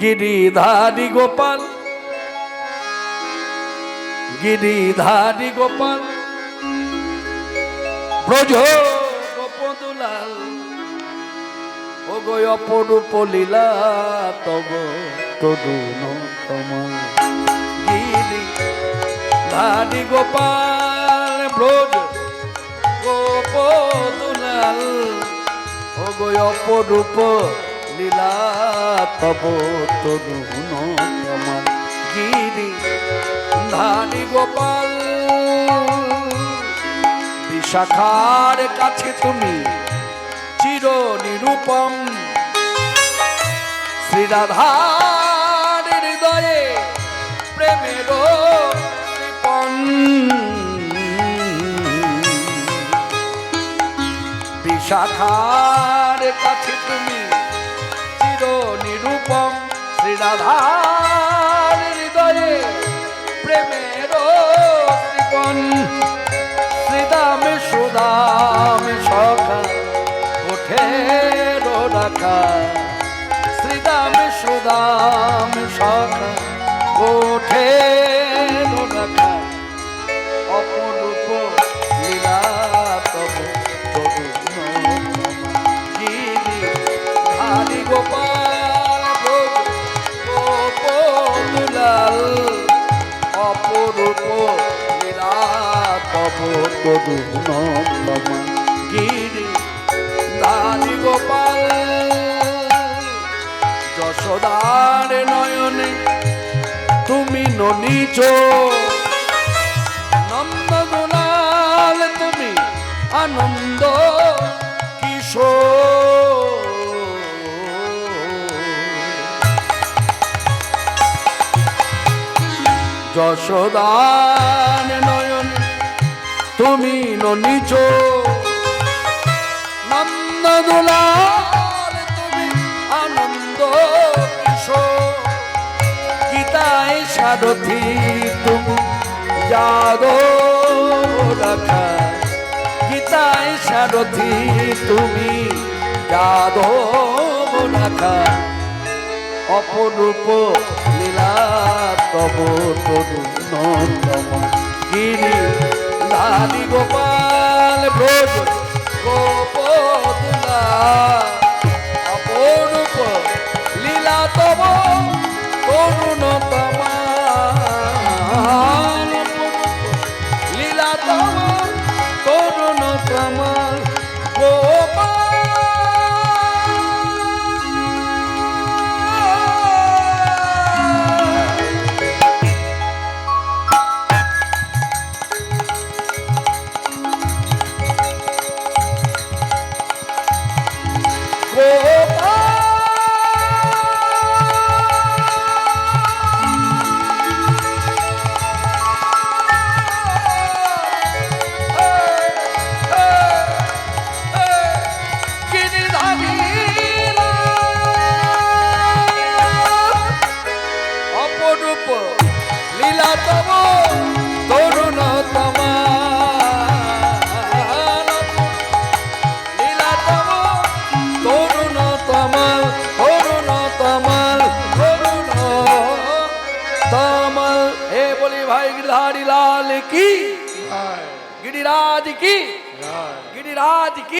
গিরিধারী গোপাল গিরিধারী গোপাল, ব্রজ গোপদুলাল ও গো অপরূপ লীলা তব তরুণ তোমার গিরি ধারী গোপাল, ব্রজ গোপদুলাল ও গো অপরূপ লীলা তব তরুণ তোমার গিরি। ধারী গোপাল, বিশাখার কাছে তুমি চির নিরূপম শ্রীরাধার হৃদয়ে প্রেমের বিশাখার কাছে তুমি নিরূপম শ্রীরাধার হৃদয়ে প্রেমের কৃপণ শ্রীদাম সুদাম সখা ওঠে রাখা শ্রীদাম সুদাম সখা ওঠে রাখা অপরূপ লীলা তব গিরি গোপাল গিরি ধারি গোপাল। যশোদার নয়নে তুমি ননিচ নন্দ দুলাল তুমি আনন্দ কিশোর। নয়ন তুমি ননিচ নন্দ তুমি আনন্দ গীতায় সারথি তুমি যাদ রাখা। গীতায় সারথি তুমি যাদ রাখা। অপরূপ লীলা তব তরুণ। অপরূপ हे बोली भाई गिरधारी लाल की। गिरिराज की। गिरिराज की।